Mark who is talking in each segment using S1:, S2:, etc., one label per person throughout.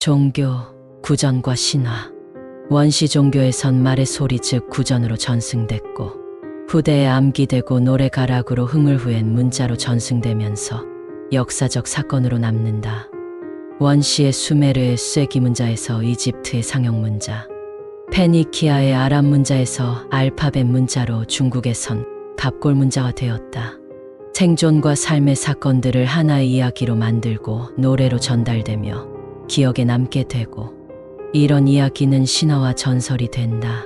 S1: 종교, 구전과 신화. 원시 종교에선 말의 소리 즉 구전으로 전승됐고 후대에 암기되고 노래 가락으로 흥을 후엔 문자로 전승되면서 역사적 사건으로 남는다. 원시의 수메르의 쐐기 문자에서 이집트의 상형 문자, 페니키아의 아랍 문자에서 알파벳 문자로 중국에선 갑골 문자가 되었다. 생존과 삶의 사건들을 하나의 이야기로 만들고 노래로 전달되며 기억에 남게 되고 이런 이야기는 신화와 전설이 된다.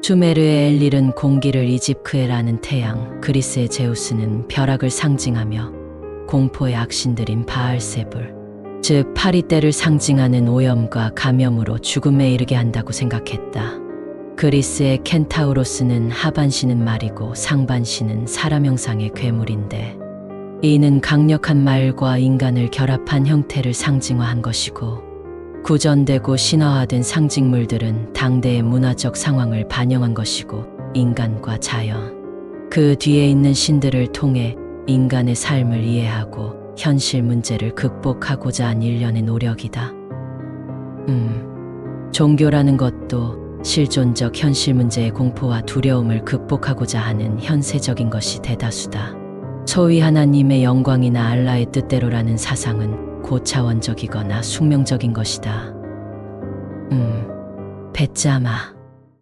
S1: 주메르의 엘릴은 공기를 이집크에라는 태양, 그리스의 제우스는 벼락을 상징하며 공포의 악신들인 바알세불, 즉 파리떼를 상징하는 오염과 감염으로 죽음에 이르게 한다고 생각했다. 그리스의 켄타우로스는 하반신은 말이고 상반신은 사람 형상의 괴물인데 이는 강력한 말과 인간을 결합한 형태를 상징화한 것이고 구전되고 신화화된 상징물들은 당대의 문화적 상황을 반영한 것이고 인간과 자연 그 뒤에 있는 신들을 통해 인간의 삶을 이해하고 현실 문제를 극복하고자 한 일련의 노력이다. 음, 종교라는 것도 실존적 현실 문제의 공포와 두려움을 극복하고자 하는 현세적인 것이 대다수다. 소위 하나님의 영광이나 알라의 뜻대로라는 사상은 고차원적이거나 숙명적인 것이다. 음, 배짜마.